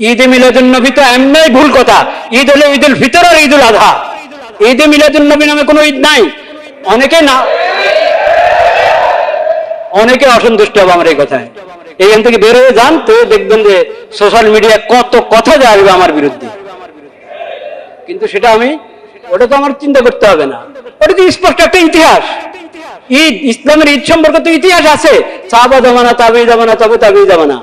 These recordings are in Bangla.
ঈদে মিলাদুল নবী তো এমনি ভুল কথা। ঈদ হলো ঈদুল ফিতর আর ঈদুল আধা। ঈদে মিলাদুল নবী নামে কোনো ঈদ নাই। অনেকে না অনেকে অসন্তুষ্ট হবে আমার এই কথায়। এইখান থেকে বের হয়ে যান, তো দেখবেন যে সোশ্যাল মিডিয়া কত কথা যে আসবে আমার বিরুদ্ধে। কিন্তু সেটা আমি ওটা তো আমার চিন্তা করতে হবে না। ওটা তো স্পষ্ট একটা ইতিহাস। ঈদ ইসলামের ঈদ সম্পর্কে তো ইতিহাস আছে। সাহাবা জামানা তাবি জামানা তবে তাবি জামানা।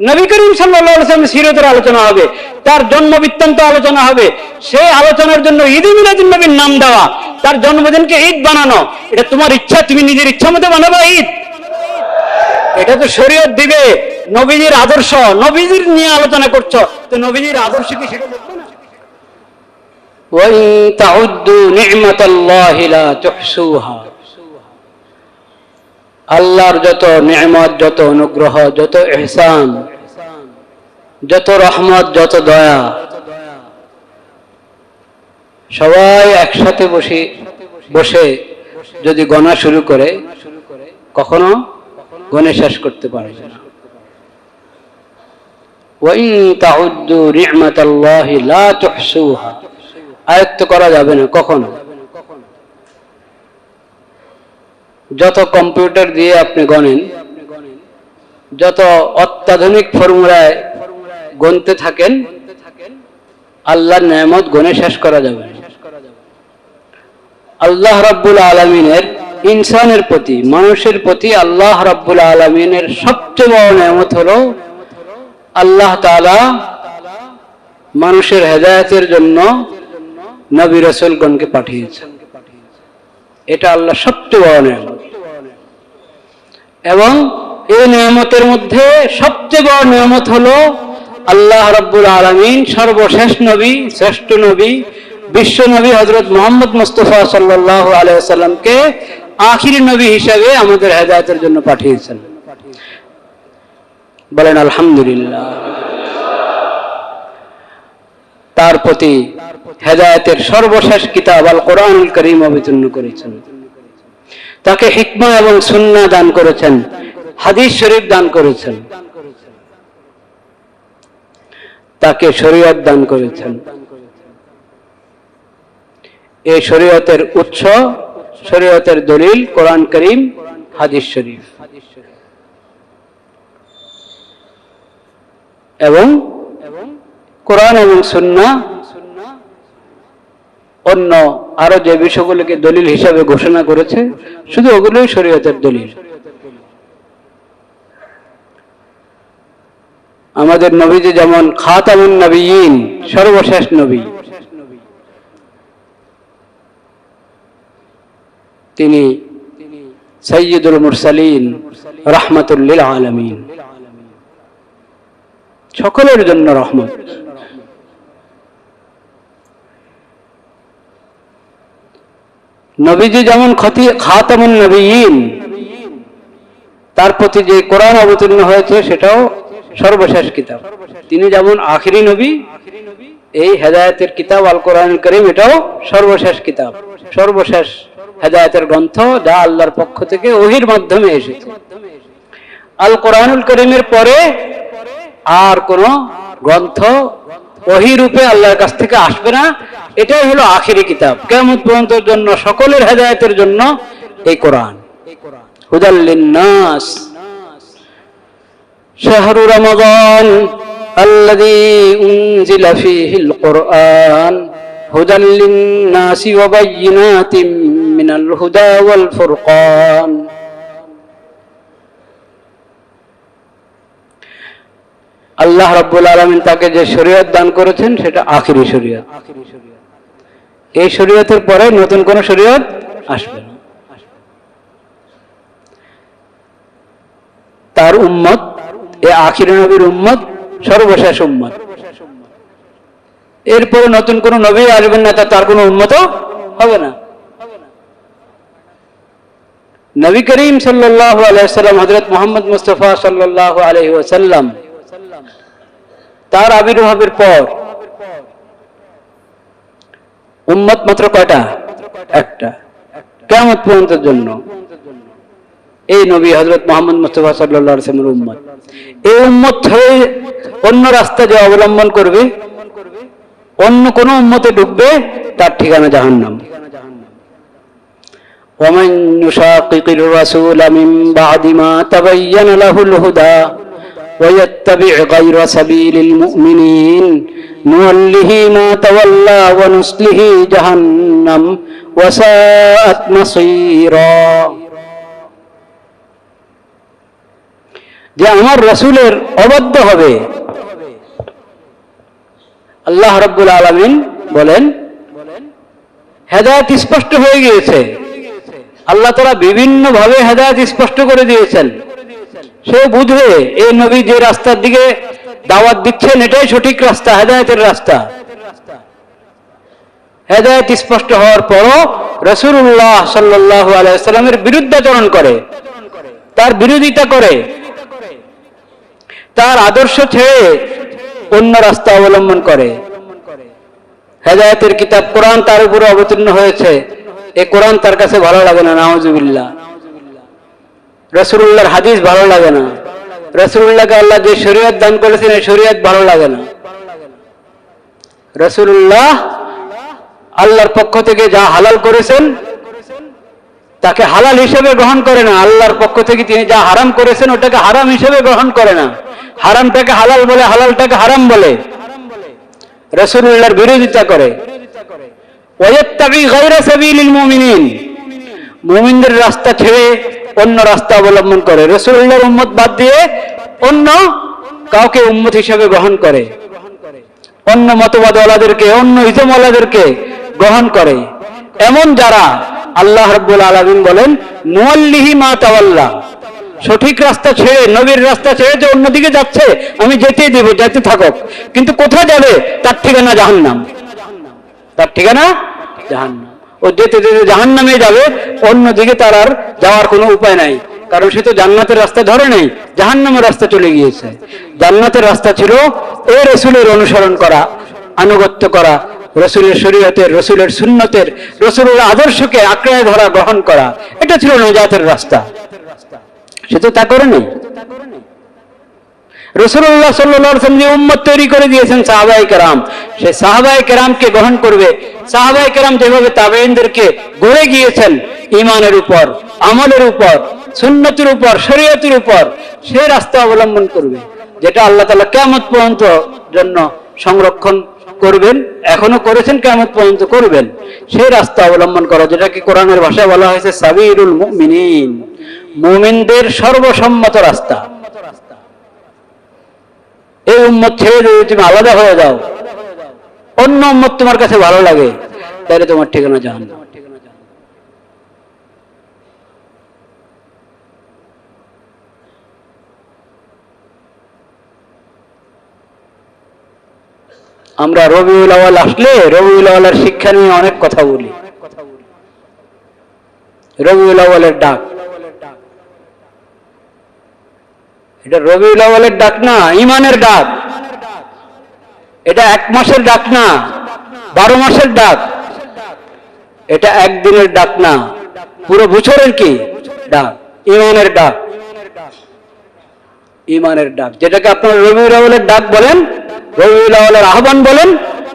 নবী করিম সাল্লাম সিরতের আলোচনা হবে তার জন্ম বৃত্তান্ত আলোচনা হবে সেই আলোচনার জন্য ঈদ মিলাদুল নবীর নাম দেওয়া তার জন্মদিনকে ঈদ বানানো এটা তোমার ইচ্ছা তুমি নিজের ইচ্ছা মতো বানাবা ঈদ এটা তো শরীয়ত দিবে নবীজির আদর্শ নবীজির নিয়ে আলোচনা করছো তো নবীজির আদর্শ কি সেটা দেখবে না وإن تعدوا نعمة الله لا تحصوها আল্লাহর যত নিয়ামত, যত অনুগ্রহ, যত ইহসান, যত রহমত, যত দয়া, সবাই একসাথে বসে বসে যদি গণা শুরু করে, কখনো গণে শেষ করতে পারে আয়ত্ত করা যাবে না, কখনো। যত কম্পিউটার দিয়ে আপনি গণেন, যত অত্যাধুনিক ফর্মুলায় গণতে থাকেন, আল্লাহর নেয়ামত গণে শেষ করা যাবে। আল্লাহ রাব্বুল আলমিনের ইনসানের প্রতি, মানুষের প্রতি আল্লাহ রাব্বুল আলমিনের সবচেয়ে বড় নেয়ামত হলো আল্লাহ তাআলা মানুষের হেদায়েতের জন্য নবী রসুলগণকে পাঠিয়েছেন। এটা আল্লাহ সবচেয়ে বড় নিয়ামত। এবং এই নিয়ামতের মধ্যে সবচেয়ে বড় নিয়ামত হলো আল্লাহ রব্বুল আলমিন সর্বশেষ নবী, শ্রেষ্ঠ নবী, বিশ্ব নবী হজরত মোহাম্মদ মুস্তফা সাল্লাহ আলাইসাল্লামকে আখিরি নবী হিসাবে আমাদের হেদায়তের জন্য পাঠিয়েছেন। বলেন, আলহামদুলিল্লাহ। তার প্রতি হেদায়তের সর্বশেষ কিতাব আল কোরআনুল করিম অবতীর্ণ করেছেন। তাকে হিকমা এবং সুন্না দান করেছেন, হাদিস শরীফ দান করেছেন। তাকে শরীয়ত দান করেছেন। এই শরীয়তের উৎস, শরীয়তের দলিল কোরআন করিম, হাদিস শরীফ। এবং কোরআন এবং সুন্না অন্য আরও যে বিষয়গুলোকে দলিল হিসাবে ঘোষণা করেছে, শুধু ওগুলোই শরীয়তের দলিল। আমাদের নবীজি যেমন খাতামুন নবীন, সর্বশেষ নবী। তিনি সৈয়দুল মুরসালিন রহমতুল্লিল আলমিন। সকলের জন্য রহমত। নবীজি যেমন ক্ষতি, খাতামুন নবীন, তার প্রতি যে কোরআন অবতীর্ণ হয়েছে সেটাও সর্বশেষ কিতাব। তিনি যেমন আখিরি নবী, এই হেদায়তের কিতাব আল কোরআন করিম এটাও সর্বশেষ কিতাব। সর্বশেষ হেদায়তের গ্রন্থ যা আল্লাহর পক্ষ থেকে ওহির মাধ্যমে এসেছে। আল কোরআনুল করিমের পরে আর কোন গ্রন্থ ওহি রূপে আল্লাহর কাছ থেকে আসবে না এটাই হলো আখিরি কিতাব কেমন পর্যন্তর জন্য সকলের হেদায়তের জন্য এই কোরআন হুদাল্লিন্নাস شهر رمضان الذي أنزل فيه القرآن هدى للناس وبينات من الهدى والفرقان আল্লাহ রাব্বুল আলমিন তাকে যে শরীয়ত দান করেছেন সেটা আখিরি শরীয়ত এই শরীয়তের পরে নতুন কোন শরীয়ত আসবে তার উম্মত, এ আখির নবীর উম্মত, সর্বশেষ উম্মত। এরপরে নতুন কোন নবী আসবেন না তার কোনো উন্মত হবে না। নবী করিম সাল্লাহ আলাইসাল্লাম হজরত মোহাম্মদ মুস্তফা সাল্লাহ আলহি ওসাল্লাম তার আবির্ভাবের পর উম্মত মাত্র কয়টা একটা কেমন পর্যন্তের জন্য এই নবী হজরত মোহাম্মদ মুস্তফা সাল্লাহ আসলামের উম্মত এই উম্মত হয়ে অন্য রাস্তা যে অবলম্বন করবে অন্য কোন উম্মতে ঢুকবে তার ঠিকানা জাহান্নাম ومن يشاقق الرسول من بعد ما تبين له الهدى ويتبع غير سبيل المؤمنين نوله ما تولى ونصله جهنم وساءت مصيرا যে আমার রসুলের অবাধ্য হবে আল্লাহ রব্বুল আলমিন বলেন হেদায়ত স্পষ্ট হয়ে গিয়েছে আল্লাহ তারা বিভিন্ন ভাবে হেদায়ত স্পষ্ট করে দিয়েছেন সে বুঝবে এই নবী যে রাস্তার দিকে দাওয়াত দিচ্ছেন, এটাই সঠিক রাস্তা, হেদায়তের রাস্তা। হেদায়ত স্পষ্ট হওয়ার পরও রসুল্লাহ সাল্লাহ আলাইসাল্লামের বিরুদ্ধাচরণ করে, তার বিরোধিতা করে, তার আদর্শ ছেড়ে অন্য রাস্তা অবলম্বন করে। হেদায়তের কিতাব কোরআন তার উপরে অবতীর্ণ হয়েছে, এ কোরআন তার কাছে ভালো লাগে না নাওজুবিল্লাহ রসুল্লাহর হাদিস ভালো লাগে না। রসুল্লাহকে আল্লাহ যে শরীয়ত দান করেছেন, এই শরীয়ত ভালো লাগে না। রসুল্লাহ আল্লাহর পক্ষ থেকে যা হালাল করেছেন, তাকে হালাল হিসেবে গ্রহণ করে না। আল্লাহর পক্ষ থেকে তিনি যা হারাম করেছেন, ওটাকে হারাম হিসেবে গ্রহণ করে না। হারামটাকে হালাল বলে, হালালটাকে হারাম বলে। রসুল্লাহর বিরোধিতা করে। মুমিনদের রাস্তা ছেড়ে অন্য রাস্তা অবলম্বন করে। রসুল্লাহর উম্মত বাদ দিয়ে অন্য কাউকে উম্মত হিসাবে গ্রহণ করে। অন্য মতবাদওয়ালাদেরকে, অন্য ইজমওয়ালাদেরকে গ্রহণ করে। এমন যারা আল্লাহ রব্বুল আলমিন বলেন নুয়াল্লিহি মা তাওয়াল্লাহ সঠিক রাস্তা ছেড়ে, নবীর রাস্তা ছেড়ে যে অন্যদিকে যাচ্ছে, আমি যেতেই দেবো, যেতে থাকুক। কিন্তু কোথায় যাবে? তার ঠিকানা জাহান্নাম। তার ঠিকানা জাহান্নাম। ও যেতে যেতে জাহান্নামে যাবে অন্যদিকে তার আর যাওয়ার কোনো উপায় নাই। কারণ সে তো জান্নাতের রাস্তা ধরে নেই, জাহান্নামের রাস্তা চলে গিয়েছে। জান্নাতের রাস্তা ছিল এ রসুলের অনুসরণ করা, আনুগত্য করা, রসুলের শরীয়তের, রসুলের সুন্নতের, রসুলের আদর্শকে আঁকড়ায় ধরা, গ্রহণ করা। এটা ছিল নজাতের রাস্তা। সে তো তা করে নেই রসুল্লাহ সাল্লাম যে উম্মত তৈরি করে দিয়েছেন সাহাবাই কেরাম, সে সাহাবাই কেরামকে গ্রহণ করবে। সাহাবাই কেরাম যেভাবে তাবেইনদেরকে গড়ে গিয়েছেন ইমানের উপর, আমলের উপর, সুন্নতির উপর, শরীয়তের উপর, সে রাস্তা অবলম্বন করবে, যেটা আল্লাহ তালা কেমত পর্যন্ত জন্য সংরক্ষণ করবেন, এখনও করেছেন কেমন পর্যন্ত করবেন। সেই রাস্তা অবলম্বন করা যেটাকে কোরআনের ভাষায় বলা হয়েছে সাবিরুল মুমিনিন। মুমিনদের সর্বসম্মত রাস্তা। এই উম্মত ছেড়ে যদি তুমি আলাদা হয়ে যাও, অন্য উম্মত তোমার কাছে ভালো লাগে, তাহলে তোমার ঠিকানা জাহান আমরা রবিউল আওয়াল আসলে রবিউল আওয়ালের শিক্ষা নিয়ে অনেক কথা বলি। রবিউল আওয়ালের ডাক। এটা রবিউল আওয়ালের ডাক না ইমানের ডাক। এটা এক মাসের ডাক না, বারো মাসের ডাক। এটা একদিনের ডাক না, পুরো বছরের কি ডাক? ইমানের ডাক। ইমানের ডাক। যেটাকে আপনার রবিউল আওয়ালের ডাক বলেন, রবিউল আওয়ালের আহ্বান বলেন,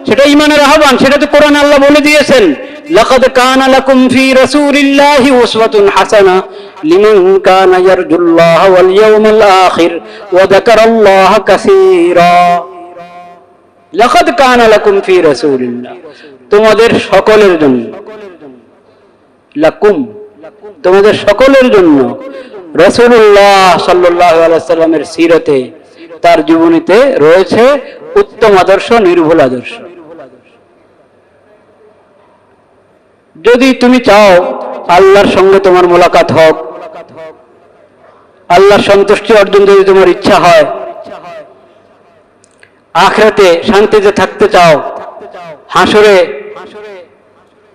সেটা ইমানের আহ্বান, সেটা তো কোরআন আল্লাহ বলে দিয়েছেন। لقد كان لكم في رسول الله أسوة حسنة لمن كان يرجو الله واليوم الآخر وذكر الله كثيرا لقد كان لكم في رسول الله তোমাদের সকলের জন্য লাকুম তোমাদের সকলের জন্য রসুল্লাহ সাল্লাহ সাল্লামের সিরতে তার জীবনীতে রয়েছে উত্তম আদর্শ নির্ভুল আদর্শ যদি তুমি চাও আল্লাহর সঙ্গে তোমার মোলাকাত হোক, আল্লাহর সন্তুষ্টি অর্জন যদি তোমার ইচ্ছা হয়, আখরাতে শান্তিতে থাকতে চাও, হাসরে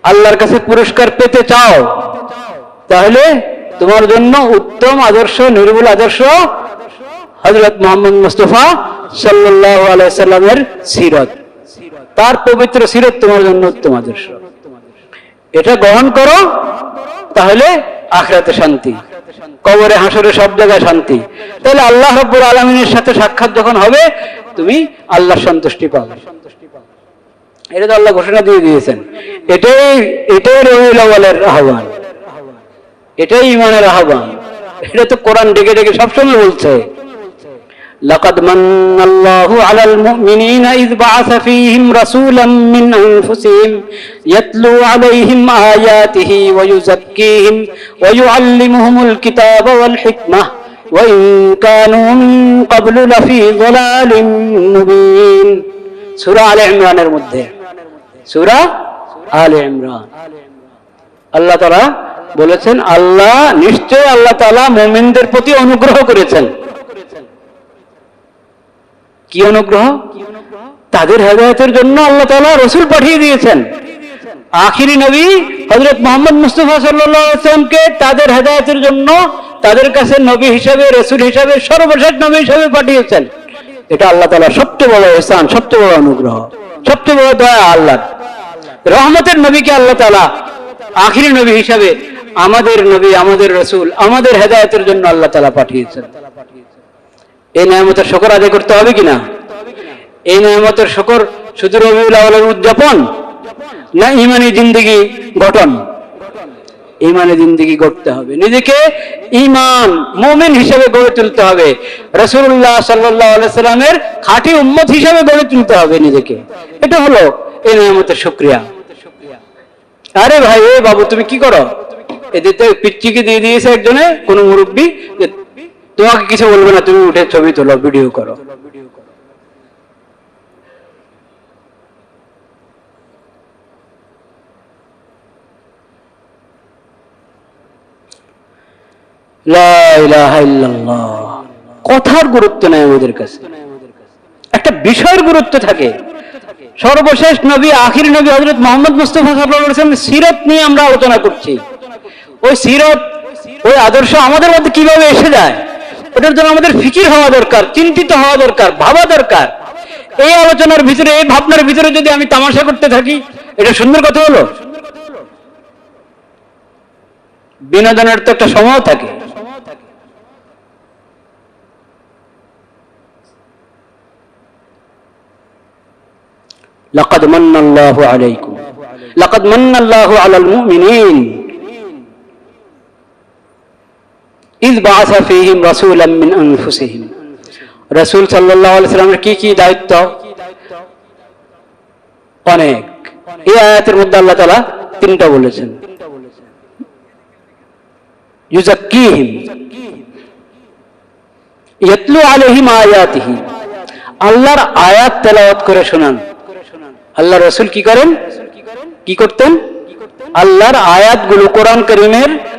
আল্লাহর কাছে পুরস্কার পেতে চাও, তাহলে তোমার জন্য উত্তম আদর্শ, নির্ভুল আদর্শ হজরত মোহাম্মদ মুস্তফা সাল্লাহ আলাইসাল্লামের সিরত। তার পবিত্র সিরত তোমার জন্য উত্তম আদর্শ। এটা গ্রহণ করো, তাহলে আখরাতে শান্তি। কবরে হাসরে সব জায়গায় শান্তি। তাহলে আল্লাহ রব্বুর আলমিনের সাথে সাক্ষাৎ যখন হবে, তুমি আল্লাহর সন্তুষ্টি পাবে। এটা তো আল্লাহ ঘোষণা দিয়ে দিয়েছেন। এটাই এটাই রবিউল আউয়ালের আহ্বান। এটাই ইমানের আহ্বান। এটা তো কোরআন ডেকে ডেকে সবসময় বলছে। لقد من الله على المؤمنين إذ بعث فيهم رسولا من أنفسهم يتلو عليهم آياته ويزكيهم ويعلمهم الكتاب والحكمة وإن كانوا من قبل لفي ضلال مبين سورة آل عمران মধ্যে সূরা আলে ইমরান আল্লাহ তাআলা বলেছেন আল্লাহ নিশ্চয় আল্লাহ তাআলা মুমিনদের প্রতি অনুগ্রহ করেছেন কি অনুগ্রহ? তাদের হেদায়তের জন্য আল্লাহ তাআলা রসুল পাঠিয়ে দিয়েছেন। আখিরি নবী হযরত মোহাম্মদ মুস্তাফা ওয়াসাল্লামকে তাদের হেদায়তের জন্য তাদের কাছে নবী হিসাবে, রসুল হিসাবে, সর্বশেষ নবী হিসাবে পাঠিয়েছেন। এটা আল্লাহ তাআলার সবচেয়ে বড় ইহসান সবচেয়ে বড় অনুগ্রহ, সবচেয়ে বড় দয়া আল্লাহ রহমতের নবীকে আল্লাহ তাআলা আখিরি নবী হিসাবে আমাদের নবী, আমাদের রসুল, আমাদের হেদায়তের জন্য আল্লাহ তাআলা পাঠিয়েছেন। এই নিয়ামতের শকর আদায় করতে হবে কিনা? এই নিয়ামতের শকর শুধু রবিউল আউয়ালের উদযাপন না ইমানি জিন্দগি গঠন? ইমানে জিন্দগি গড়তে হবে। নিজেকে ইমান মোমেন হিসেবে গড়ে তুলতে হবে। রসুল্লাহ সাল্লাহ সাল্লামের খাঁটি উম্মত হিসেবে গড়ে তুলতে হবে নিজেকে। এটা হলো এই নিয়ামতের শুক্রিয়া। আরে ভাই, এ বাবু, তুমি কি করো? এদের তো পিচ্চিকে দিয়ে দিয়েছে একজনে, কোন মুরব্বী তোমাকে কিছু বলবে না, তুমি উঠে ছবি তোলো ভিডিও করো। কথার গুরুত্ব নেই আমাদের কাছে। একটা বিষয়ের গুরুত্ব থাকে। সর্বশেষ নবী, আখির নবী হজরত মোহাম্মদ মুস্তফা সাল্লাম সিরত নিয়ে আমরা আলোচনা করছি। ওই সিরত, ওই আদর্শ আমাদের মধ্যে কীভাবে এসে যায়? ওটার জন্য আমাদের ফিকির হওয়া দরকার চিন্তিত হওয়া দরকার ভাবা দরকার এই আলোচনার ভিতরে এই ভাবনার ভিতরে যদি আমি তামাশা করতে থাকি এটা সুন্দর কথা হলো বিনোদনের তো একটা সময় থাকে لقد من الله عليكم لقد من الله على المؤمنين সাল্লামের কি কি দায়িত্ব? অনেক। এই আয়াতের মধ্যে আল্লাহ তালা তিনটা বলেছেন। আল্লাহর আয়াত তেলাওয়াত করে শোনান। আল্লাহ রসুল কি করেন? কি করতেন? আল্লাহর আয়াতগুলো কোরআন করিমের